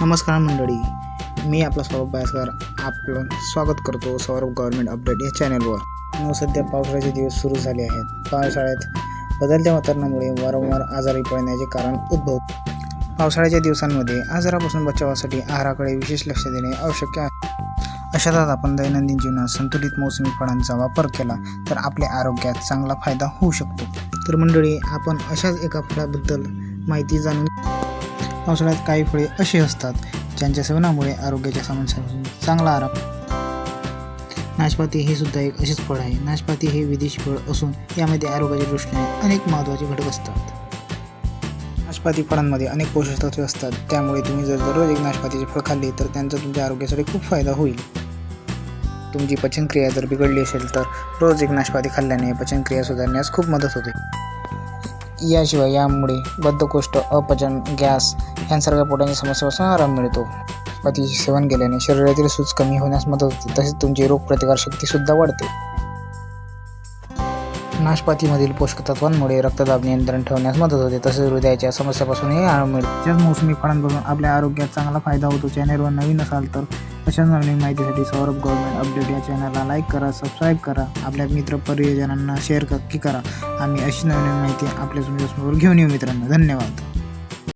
नमस्कार मंडळी मी आपला स्वरूप बायसकर आपलं स्वागत करतो सौरभ गव्हर्नमेंट अपडेट या चॅनलवर व सध्या पावसाळ्याचे दिवस सुरू झाले आहेत. पावसाळ्यात बदलत्या वातावरणामुळे वारंवार आजारी पडण्याचे कारण उद्भवते पावसाळ्याच्या दिवसांमध्ये आजारापासून बचावासाठी आहाराकडे विशेष लक्ष देणे आवश्यक आहे. अशातच आपण दैनंदिन जीवनात संतुलित मोसमी फळांचा वापर केला तर आपल्या आरोग्यात चांगला फायदा होऊ शकतो. तर मंडळी आपण अशाच एका फळाबद्दल माहिती जाणून पावसाळ्यात काही फळे अशी असतात ज्यांच्या सेवनामुळे आरोग्याच्या समस्यांपासून चांगला आराम नाशपाती हे सुद्धा एक असेच फळ आहे. नाशपाती हे विदेशी फळ असून यामध्ये आरोग्याच्या दृष्टीने अनेक महत्त्वाचे घटक असतात. नाशपाती फळांमध्ये अनेक पोषक तत्वे असतात. त्यामुळे तुम्ही जर दररोज एक नाशपातीचे फळ खाल्ले तर त्यांचा तुमच्या आरोग्यासाठी खूप फायदा होईल. तुमची पचनक्रिया जर बिघडली असेल तर रोज एक नाशपाती खाल्ल्याने पचनक्रिया सुधारण्यास खूप मदत होते. याशिवाय यामुळे बद्धकोष्ठ अपचन गॅस यांसारख्या पोटांच्या समस्यापासून आराम मिळतो. नाशपातीचे सेवन केल्याने शरीरातील सूज कमी होण्यास मदत होते तसेच तुमची रोगप्रतिकारशक्ती सुद्धा वाढते. नाशपातीमधील पोषक तत्वांमुळे रक्तदाब नियंत्रण ठेवण्यास मदत होते तसेच हृदयाच्या समस्यापासूनही आराम मिळतो. त्याच मोसमी फळांपासून आपल्या आरोग्यात चांगला फायदा होतो. चॅनेलवर नवीन असाल तर अशाच नवीन माहितीसाठी सौरभ गव्हर्नमेंट अपडेट या चॅनलला लाईक करा सबस्क्राईब करा आपल्या मित्र परिजनांना शेअर नक्की करा. आम्ही अशी नवीन माहिती आपल्या तुमच्यासमोर घेऊन येऊ मित्रांनो. धन्यवाद.